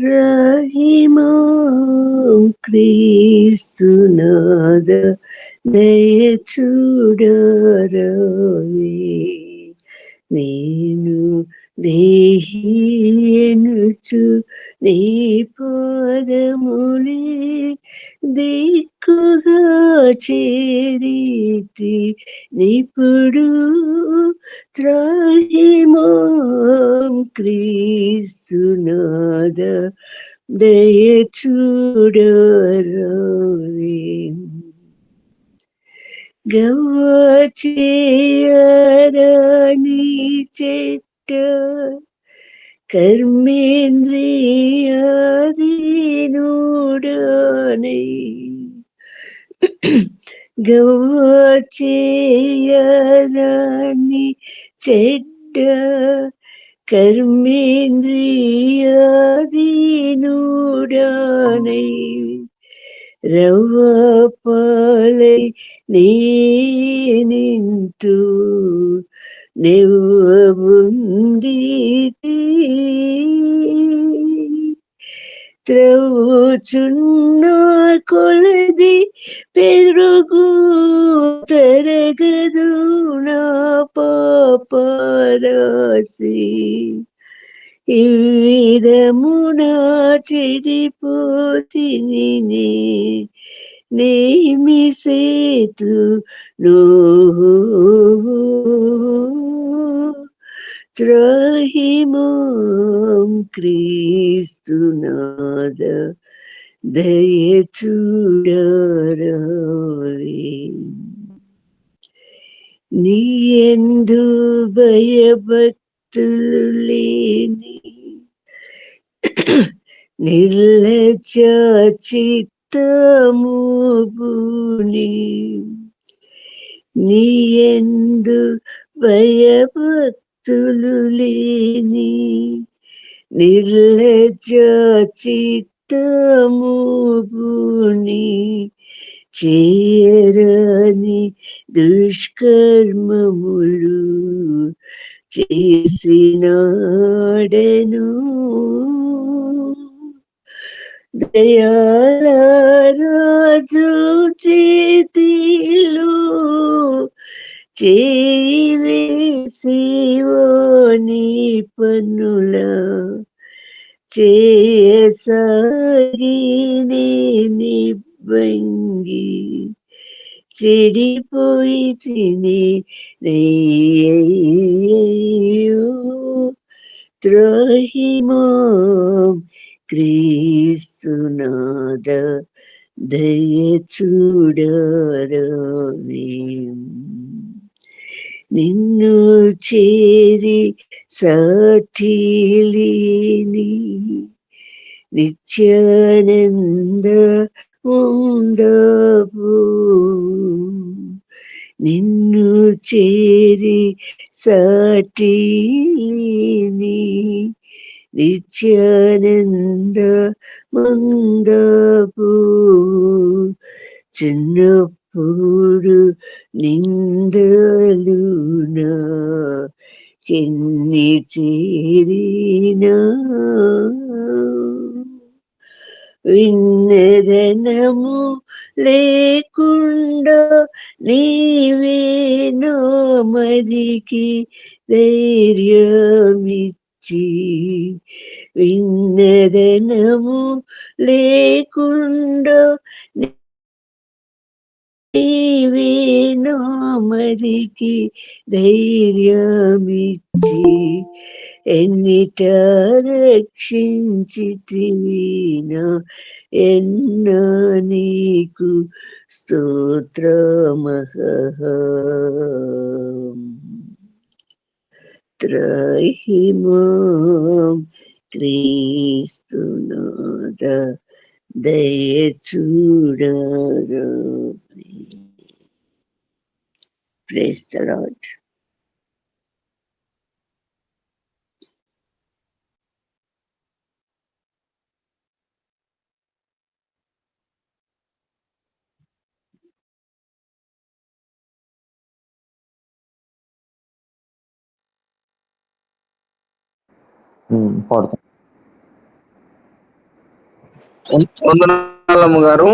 త్రహిమా క్రీస్తునాద దయ చూడరవే నేను దేహీనుచు నీ పాదములే దిక్కుగా చేరీతి నిపుడు త్రాహిమాం క్రీస్తునాద దయ చెట్ట గవచేయరని அவனை ഗവാചേയനാനി ചെഡ കർമ്മേന്ദ്രിയാദീനൂടാനൈ ರವಪಾಲೈ ನೀನಿಂತು ನೆವ್ವ ಮುಂದೀತಿ త్రవుచున్న కొలది పెరుగు తరగదు నా పాపరాసి ఈ విధమున చెడిపోతిని నేమి సేతు నో త్రహిమాం క్రీస్తునాద దయ చూడరవే. నీ ఎందు భయభక్తులేని నిర్లజ చిత్తముని నీ ఎందు భయభక్తు భయభక్తులు లేని నిర్లజ చిత్తముని చేయరని దుష్కర్మములు చేసినాడను. దయారాజు చేతిలో చేయ నీ పన్నుల చేయసాగి నిబంగి చెడిపోయి తిని త్రహిమాం క్రీస్తునాద దయ చూడరవే నిన్ను చేరి సాటిలిని నిత్యానంద ఉందపు నిన్ను చేరి సాటిలిని నిత్యానంద మందపు చిన్నప్పుడు నిందలునా కెన్ని చేరినా విన్నదనము లేకుండా నీవే మదికి ధైర్యమిచ్చి విన్నదనము లేకుండా నీవే మదికి ధైర్యమిచ్చి ఎన్నిట రక్షించితివినా ఎన్నో నీకు స్తోత్రమహ త్రహిమాం క్రీస్తునాద ദയചൂടോരോ Praise the Lord. Mm, pardon. వందనాలమ్మ గారు.